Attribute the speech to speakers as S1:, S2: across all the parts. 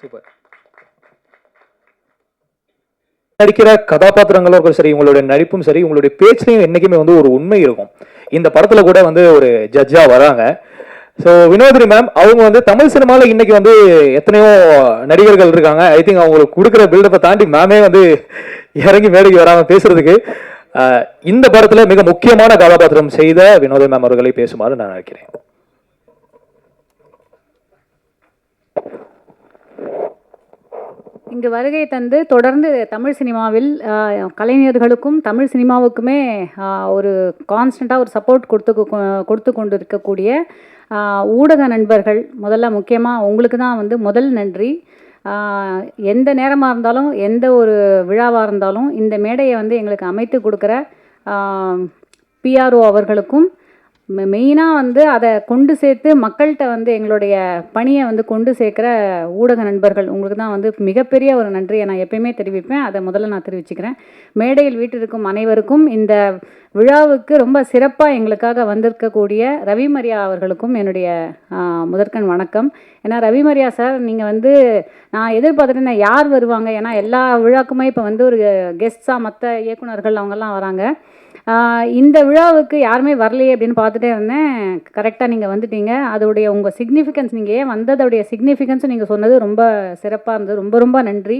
S1: Super. நடிக்கிற கதாபாத்திரங்களும் சரி உங்களுடைய நடிப்பும் சரி உங்களுடைய பேச்சுலையும் என்றைக்குமே வந்து ஒரு உண்மை இருக்கும். இந்த படத்தில் கூட வந்து ஒரு ஜட்ஜாக வராங்க. ஸோ வினோதினி மேம் அவங்க வந்து தமிழ் சினிமாவில் இன்னைக்கு வந்து எத்தனையோ நடிகர்கள் இருக்காங்க. ஐ திங்க் அவங்களுக்கு கொடுக்குற பில்டப்பை தாண்டி மேமே வந்து இறங்கி மேடைக்கு வராமல் பேசுறதுக்கு இந்த படத்தில் மிக முக்கியமான கதாபாத்திரம் செய்த வினோத மேம் அவர்களை பேசுமாறு நான் நினைக்கிறேன்.
S2: இங்கு வருகை தந்து தொடர்ந்து தமிழ் சினிமாவில் கலைஞர்களுக்கும் தமிழ் சினிமாவுக்குமே ஒரு கான்ஸ்டண்ட்டாக ஒரு சப்போர்ட் கொடுத்து கொடுத்து கொண்டு இருக்கக்கூடிய ஊடக நண்பர்கள் முதல்ல முக்கியமாக உங்களுக்கு தான் வந்து முதல் நன்றி. எந்த நேரமாக இருந்தாலும் எந்த ஒரு விழாவாக இருந்தாலும் இந்த மேடையை வந்து எங்களுக்கு அமைத்து கொடுக்குற பிஆர்ஓ அவர்களுக்கும் மெயினாக வந்து அதை கொண்டு சேர்த்து மக்கள்கிட்ட வந்து எங்களுடைய பணியை வந்து கொண்டு சேர்க்குற ஊடக நண்பர்கள் உங்களுக்கு தான் வந்து மிகப்பெரிய ஒரு நன்றியை நான் எப்பயுமே தெரிவிப்பேன். அதை முதல்ல நான் தெரிவிச்சுக்கிறேன். மேடையில் வீட்டிற்கும் அனைவருக்கும் இந்த விழாவுக்கு ரொம்ப சிறப்பாக எங்களுக்காக வந்திருக்கக்கூடிய ரவி மரியா அவர்களுக்கும் என்னுடைய முதற்கண் வணக்கம். ஏன்னா ரவி மரியா சார் நீங்கள் வந்து நான் எதிர்பார்த்துட்டு யார் வருவாங்க? ஏன்னா எல்லா விழாக்குமே இப்போ வந்து ஒரு கெஸ்ட்ஸாக மற்ற இயக்குனர்கள் அவங்கெல்லாம் வராங்க. இந்த விழாவுக்கு யாருமே வரலையே அப்படின்னு பார்த்துட்டே இருந்தேன். கரெக்டாக நீங்கள் வந்துட்டீங்க. அதோடைய உங்கள் சிக்னிஃபிகன்ஸ் நீங்கள் ஏன் வந்ததோடைய சிக்னிஃபிகன்ஸ் நீங்கள் சொன்னது ரொம்ப சிறப்பாக இருந்தது. ரொம்ப ரொம்ப நன்றி.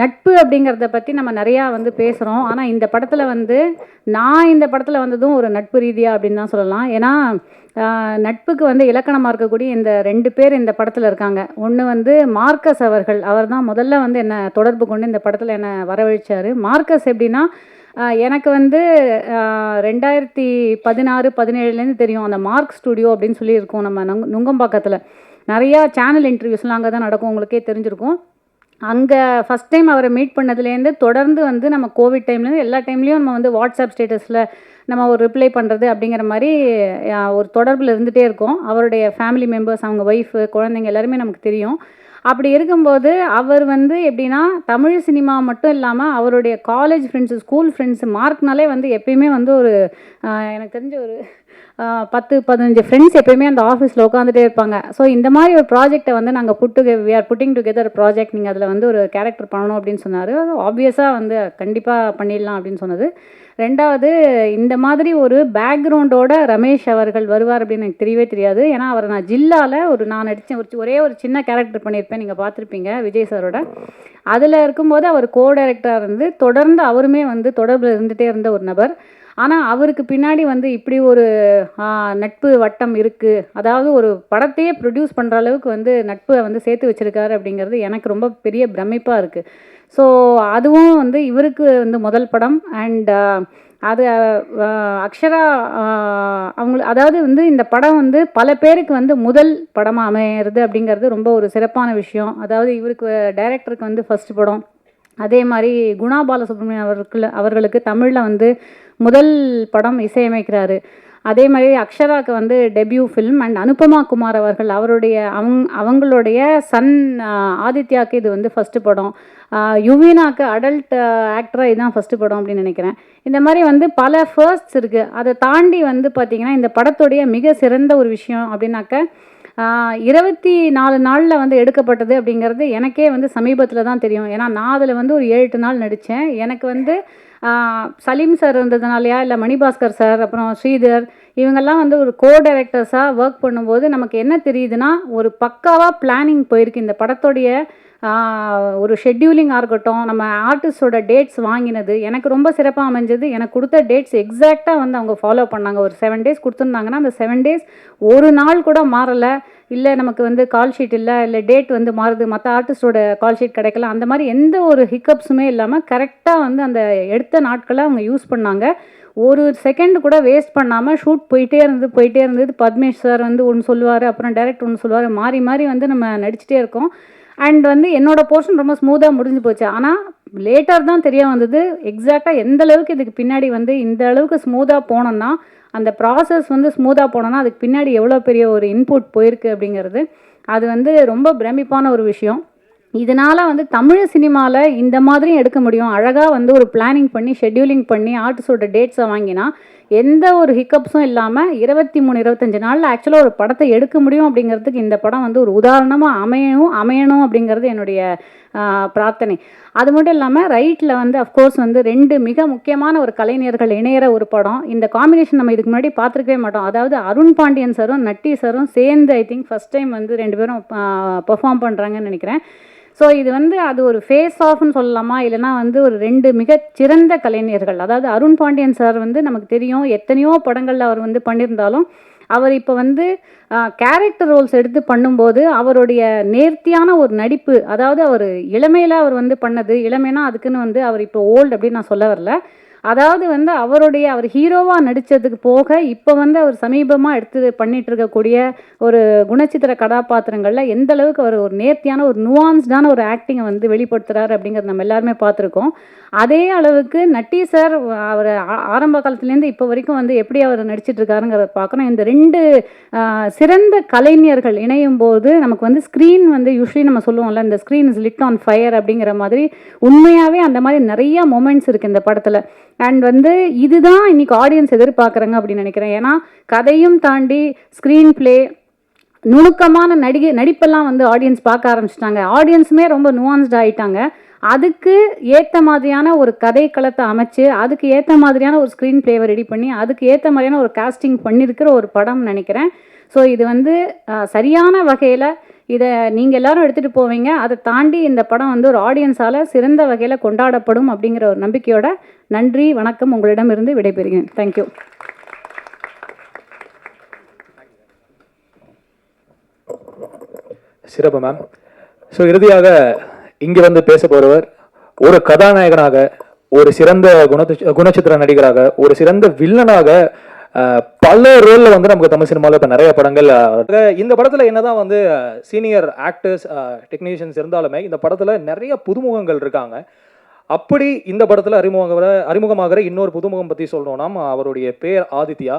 S2: நட்பு அப்படிங்கிறத பற்றி நம்ம நிறையா வந்து பேசுகிறோம் ஆனால் இந்த படத்தில் வந்து நான் இந்த படத்தில் வந்ததும் ஒரு நட்பு ரீதியாக அப்படின்னு தான் சொல்லலாம். ஏன்னா நட்புக்கு வந்து இலக்கணமாக இருக்கக்கூடிய இந்த ரெண்டு பேர் இந்த படத்தில் இருக்காங்க. ஒன்று வந்து மார்க்கஸ் அவர்கள். அவர் தான் முதல்ல வந்து என்னை தொடர்பு கொண்டு இந்த படத்தில் என்னை வரவழைச்சார். மார்க்கஸ் எப்படின்னா எனக்கு வந்து ரெண்டாயிரத்தி பதினாறு பதினேழுலேருந்து தெரியும். அந்த மார்க் ஸ்டுடியோ அப்படின்னு சொல்லி இருக்கோம் நம்ம நுங் நுங்கம்பாக்கத்தில். நிறையா சேனல் இன்டர்வியூஸ்லாம் அங்கே தான் நடக்கும். உங்களுக்கே தெரிஞ்சிருக்கும். அங்கே ஃபஸ்ட் டைம் அவரை மீட் பண்ணதுலேருந்து தொடர்ந்து வந்து நம்ம கோவிட் டைம்லேருந்து எல்லா டைம்லேயும் நம்ம வந்து வாட்ஸ்அப் ஸ்டேட்டஸில் நம்ம ஒரு ரிப்ளை பண்ணுறது அப்படிங்கிற மாதிரி ஒரு தொடர்பில் இருந்துகிட்டே இருக்கோம். அவருடைய ஃபேமிலி மெம்பர்ஸ் அவங்க ஒய்ஃபு குழந்தைங்க எல்லாருமே நமக்கு தெரியும். அப்படி இருக்கும்போது அவர் வந்து எப்படின்னா தமிழ் சினிமா மட்டும் இல்லாமல் அவருடைய காலேஜ் ஃப்ரெண்ட்ஸு ஸ்கூல் ஃப்ரெண்ட்ஸு மார்க்னாலே வந்து எப்பயுமே வந்து ஒரு எனக்கு தெரிஞ்ச ஒரு பத்து பதினஞ்சு ஃப்ரெண்ட்ஸ் எப்பயுமே அந்த ஆஃபீஸில் உட்காந்துட்டே இருப்பாங்க. ஸோ இந்த மாதிரி ஒரு ப்ராஜெக்ட்டை வந்து நாங்கள் put we are putting together project நீங்கள் அதில் வந்து ஒரு கேரக்டர் பண்ணணும் அப்படின்னு சொன்னார். ஆப்வியஸாக வந்து கண்டிப்பாக பண்ணிடலாம் அப்படின்னு சொன்னது. ரெண்டாவது இந்த மாதிரி ஒரு பேக்ரவுண்டோட ரமேஷ் அவர்கள் வருவார் அப்படின்னு எனக்கு தெரியவே தெரியாது. ஏன்னா அவரை நான் ஜில்லாவில் ஒரு நான் நடித்தேன் ஒரு சி- ஒரே ஒரு சின்ன கேரக்டர் பண்ணியிருப்பேன். நீங்கள் பார்த்துருப்பீங்க விஜய் சாரோட. அதில் இருக்கும்போது அவர் கோ டைரக்டராக இருந்து தொடர்ந்து அவருமே வந்து தொடர்பில் இருந்துகிட்டே இருந்த ஒரு நபர். ஆனால் அவருக்கு பின்னாடி வந்து இப்படி ஒரு நட்பு வட்டம் இருக்குது அதாவது ஒரு படத்தையே ப்ரொடியூஸ் பண்ணுற அளவுக்கு வந்து நட்பை வந்து சேர்த்து வச்சுருக்காரு அப்படிங்கிறது எனக்கு ரொம்ப பெரிய பிரமிப்பாக இருக்குது ஸோ அதுவும் வந்து இவருக்கு வந்து முதல் படம். அண்ட் அது அக்ஷரா அவங்க அதாவது வந்து இந்த படம் வந்து பல பேருக்கு வந்து முதல் படமாக அமையிறது அப்படிங்கிறது ரொம்ப ஒரு சிறப்பான விஷயம். அதாவது இவருக்கு டைரக்டருக்கு வந்து ஃபர்ஸ்ட் படம். அதே மாதிரி குணா பாலசுப்ரமணியம் அவர்களுக்கு அவர்களுக்கு தமிழில் வந்து முதல் படம் இசையமைக்கிறாரு. அதே மாதிரி அக்ஷராக்கு வந்து debut film and Anupama Kumar அவர்கள் அவருடைய அவங் அவங்களுடைய சன் ஆதித்யாவுக்கு இது வந்து ஃபஸ்ட்டு படம். யுவினாக்கு யுவீனாக்கு அடல்ட் ஆக்டராக இதுதான் ஃபஸ்ட்டு படம் அப்படின்னு நினைக்கிறேன். இந்த மாதிரி வந்து பல ஃபர்ஸ்ட்ஸ் இருக்குது அதை தாண்டி வந்து பார்த்திங்கன்னா இந்த படத்துடைய மிக சிறந்த ஒரு விஷயம் அப்படின்னாக்க இருபத்தி நாலு நாளில் வந்து எடுக்கப்பட்டது அப்படிங்கிறது எனக்கே வந்து சமீபத்தில் தான் தெரியும். ஏன்னா நான் அதில் வந்து ஒரு ஏழு எட்டு நாள் நடித்தேன் எனக்கு வந்து சலீம் சார் இருந்ததுனாலையா இல்லை மணிபாஸ்கர் சார் அப்புறம் ஸ்ரீதர் இவங்கெல்லாம் வந்து ஒரு கோ டைரக்டர்ஸாக ஒர்க் பண்ணும்போது நமக்கு என்ன தெரியுதுன்னா ஒரு பக்காவாக பிளானிங் போயிருக்கு இந்த படத்தோடைய ஒரு ஷெட்யூலிங்காக இருக்கட்டும் நம்ம ஆர்டிஸ்டோட டேட்ஸ் வாங்கினது எனக்கு ரொம்ப சிறப்பாக அமைஞ்சது. எனக்கு கொடுத்த டேட்ஸ் எக்ஸாக்டாக வந்து அவங்க ஃபாலோ பண்ணாங்க. ஒரு செவன் டேஸ் கொடுத்துருந்தாங்கன்னா அந்த செவன் டேஸ் ஒரு நாள் கூட மாறலை. இல்லை நமக்கு வந்து கால் ஷீட் இல்லை இல்லை டேட் வந்து மாறுது. மற்ற ஆர்டிஸ்டோட கால் ஷீட் கிடைக்கல. அந்த மாதிரி எந்த ஒரு ஹிக்கப்ஸுமே இல்லாமல் கரெக்டாக வந்து அந்த எடுத்த நாட்களை அவங்க யூஸ் பண்ணாங்க. ஒரு செகண்ட் கூட வேஸ்ட் பண்ணாமல் ஷூட் போயிட்டே இருந்து போயிட்டே இருந்தது. பத்மேஷ் சார் வந்து ஒன்று சொல்லுவார் அப்புறம் டேரக்ட் ஒன்று சொல்லுவார். மாறி மாறி வந்து நம்ம நடிச்சிட்டே இருக்கோம். அண்ட் வந்து என்னோட போர்ஷன் ரொம்ப ஸ்மூத்தாக முடிஞ்சு போச்சு. ஆனால் லேட்டர் தான் தெரிய வந்தது எக்ஸாக்டாக எந்த அளவுக்கு இதுக்கு பின்னாடி வந்து இந்த அளவுக்கு ஸ்மூத்தாக போனோம்னா அந்த ப்ராசஸ் வந்து ஸ்மூத்தாக போனோன்னா அதுக்கு பின்னாடி எவ்வளோ பெரிய ஒரு இன்புட் போயிருக்கு அப்படிங்கிறது அது வந்து ரொம்ப பிரமிப்பான ஒரு விஷயம். இதனால் வந்து தமிழ் சினிமாவில் இந்த மாதிரியும் எடுக்க முடியும். அழகாக வந்து ஒரு பிளானிங் பண்ணி ஷெட்யூலிங் பண்ணி ஆர்டிஸ்டோட டேட்ஸை வாங்கினா எந்த ஒரு ஹிக்கப்ஸும் இல்லாமல் இருபத்தி மூணு இருபத்தஞ்சி நாளில் ஆக்சுவலாக ஒரு படத்தை எடுக்க முடியும் அப்படிங்கிறதுக்கு இந்த படம் வந்து ஒரு உதாரணமாக அமையணும் அமையணும் அப்படிங்கிறது என்னுடைய பிரார்த்தனை. அது மட்டும் இல்லாமல் ரைட்டில் வந்து அஃப்கோர்ஸ் வந்து ரெண்டு மிக முக்கியமான ஒரு கலைஞர்கள் இணையிற ஒரு படம். இந்த காம்பினேஷன் நம்ம இதுக்கு முன்னாடி பார்த்துருக்கவே மாட்டோம். அதாவது அருண் பாண்டியன் சாரும் நட்டி சாரும் சேர்ந்து ஐ திங்க் ஃபஸ்ட் டைம் வந்து ரெண்டு பேரும் பெர்ஃபார்ம் பண்ணுறாங்கன்னு நினைக்கிறேன். ஸோ இது வந்து அது ஒரு ஃபேஸ் ஆஃப்னு சொல்லலாமா? இல்லைனா வந்து ஒரு ரெண்டு மிகச்சிறந்த கலைஞர்கள். அதாவது அருண் பாண்டியன் சார் வந்து நமக்கு தெரியும் எத்தனையோ படங்களில் அவர் வந்து பண்ணியிருந்தாலும் அவர் இப்போ வந்து கேரக்டர் ரோல்ஸ் எடுத்து பண்ணும்போது அவருடைய நேர்த்தியான ஒரு நடிப்பு அதாவது அவர் இளமையில் அவர் வந்து பண்ணது இளமைனா அதுக்குன்னு வந்து அவர் இப்போ ஓல்டு அப்படின்னு நான் சொல்ல வரல. அதாவது வந்து அவருடைய அவர் ஹீரோவாக நடித்ததுக்கு போக இப்போ வந்து அவர் சமீபமாக எடுத்து பண்ணிட்டு இருக்கக்கூடிய ஒரு குணச்சித்திர கதாபாத்திரங்களில் எந்த அளவுக்கு அவர் ஒரு நேர்த்தியான ஒரு நுவான்ஸ்டான ஒரு ஆக்டிங்கை வந்து வெளிப்படுத்துகிறாரு அப்படிங்கிறது நம்ம எல்லாருமே பார்த்துருக்கோம். அதே அளவுக்கு நட்டி சார் அவர் ஆ- ஆரம்ப காலத்துலேருந்து இப்போ வரைக்கும் வந்து எப்படி அவர் நடிச்சிட்டு இருக்காருங்கிறத பார்க்கணும். இந்த ரெண்டு சிறந்த கலைஞர்கள் இணையும் போது நமக்கு வந்து ஸ்க்ரீன் வந்து யூஸ்வலி நம்ம சொல்லுவோம்ல இந்த screen is lit on fire அப்படிங்கிற மாதிரி உண்மையாகவே அந்த மாதிரி நிறைய மொமெண்ட்ஸ் இருக்குது இந்த படத்தில். அண்ட் வந்து இதுதான் இன்னைக்கு ஆடியன்ஸ் எதிர்பார்க்குறாங்க அப்படின்னு நினைக்கிறேன். ஏன்னா கதையும் தாண்டி ஸ்க்ரீன் ப்ளே நுணுக்கமான நடிகை நடிப்பெல்லாம் வந்து ஆடியன்ஸ் பார்க்க ஆரம்பிச்சிட்டாங்க. ஆடியன்ஸுமே ரொம்ப நுவான்ஸ்ட் ஆகிட்டாங்க அதுக்கு ஏற்ற மாதிரியான ஒரு கதைக்களத்தை அமைச்சு அதுக்கு ஏற்ற மாதிரியான ஒரு ஸ்க்ரீன் பிளேவை ரெடி பண்ணி அதுக்கு ஏற்ற மாதிரியான ஒரு காஸ்டிங் பண்ணியிருக்கிற ஒரு படம் நினைக்கிறேன். ஸோ இது வந்து சரியான வகையில் இதை நீங்கள் எல்லாரும் எடுத்துகிட்டு போவீங்க. அதை தாண்டி இந்த படம் வந்து ஒரு ஆடியன்ஸால் சிறந்த வகையில் கொண்டாடப்படும் அப்படிங்கிற ஒரு நம்பிக்கையோட நன்றி வணக்கம் உங்களிடமிருந்து விடைபெறுகிறேன். தேங்க்யூ
S1: சிறப்பு மேம் ஸோ இறுதியாக இங்கே வந்து பேச போகிறவர் ஒரு கதாநாயகனாக ஒரு சிறந்த குண குணச்சித்திர நடிகராக ஒரு சிறந்த வில்லனாக பல ரோலில் வந்து நமக்கு தமிழ் சினிமாவில் இப்போ நிறைய படங்கள் இந்த படத்தில் என்னதான் வந்து சீனியர் ஆக்டர்ஸ் டெக்னீஷியன்ஸ் இருந்தாலுமே இந்த படத்தில் நிறைய புதுமுகங்கள் இருக்காங்க. அப்படி இந்த படத்தில் அறிமுக அறிமுகமாகிற இன்னொரு புதுமுகம் பற்றி சொல்லணும்னா அவருடைய பேர் ஆதித்யா.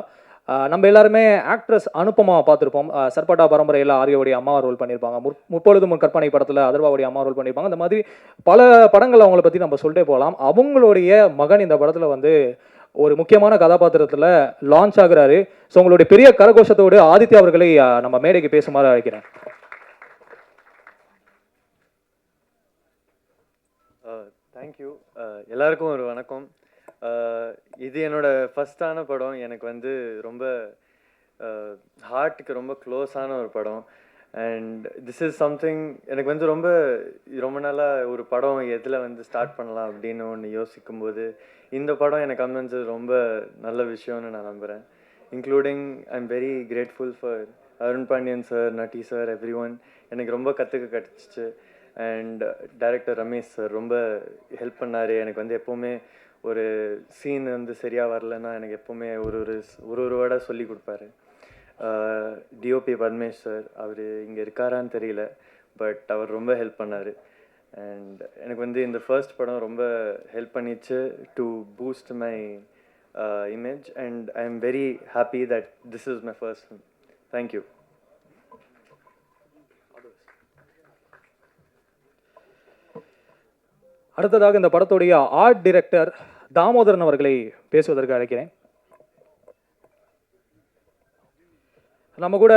S1: நம்ம எல்லாருமே ஆக்ட்ரஸ் அனுப்பமா பார்த்துருப்போம். சர்பட்டா பரம்பரையில் ஆரியோடைய அம்மா ரோல் பண்ணியிருப்பாங்க. முற் முப்பொழுது முன் கற்பனை படத்தில் அதர்வாவுடைய அம்மா ரோல் பண்ணியிருப்பாங்க. இந்த மாதிரி பல படங்கள் அவங்கள பற்றி நம்ம சொல்லிட்டே போகலாம். அவங்களுடைய மகன் இந்த படத்தில் வந்து ஒரு முக்கியமான கதாபாத்திரத்தில் லான்ச் ஆகுறாரு. ஸோ உங்களுடைய பெரிய கரகோஷத்தோடு ஆதித்யா அவர்களை நம்ம மேடைக்கு பேசுமாறு அழைக்கிறேன்.
S3: தேங்க்யூ எல்லாருக்கும் ஒரு வணக்கம். இது என்னோட ஃபஸ்ட்டான படம். எனக்கு வந்து ரொம்ப ஹார்ட்டுக்கு ரொம்ப க்ளோஸான ஒரு படம். அண்ட் திஸ் இஸ் சம்திங் எனக்கு வந்து ரொம்ப ரொம்ப நாளாக ஒரு படம் எதில் வந்து ஸ்டார்ட் பண்ணலாம் அப்படின்னு ஒன்று யோசிக்கும்போது இந்த படம் எனக்கு அமைஞ்சது ரொம்ப நல்ல விஷயம்னு நான் நம்புகிறேன் including I am very grateful for Arun Pandian sir Natty sir everyone எனக்கு ரொம்ப கற்றுக்க கிடச்சிச்சு அண்ட் டைரக்டர் ரமேஷ் சார் ரொம்ப ஹெல்ப் பண்ணார். எனக்கு வந்து எப்போவுமே ஒரு சீன் வந்து சரியாக வரலன்னா எனக்கு எப்போவுமே ஒரு ஒரு ஒரு ஒரு வேர்டாக சொல்லி கொடுப்பாரு. டிஓபி பத்மேஷ் சார் அவர் இங்கே இருக்காரான்னு தெரியல பட் அவர் ரொம்ப ஹெல்ப் பண்ணார். அண்ட் எனக்கு வந்து இந்த ஃபர்ஸ்ட் படம் ரொம்ப ஹெல்ப் பண்ணிச்சு to boost my image and I am very happy that this is my first film thank you
S1: அடுத்ததாக இந்த படத்துடைய ஆர்ட் டிரெக்டர் தாமோதரன் அவர்களை பேசுவதற்கு அழைக்கிறேன். நம்ம கூட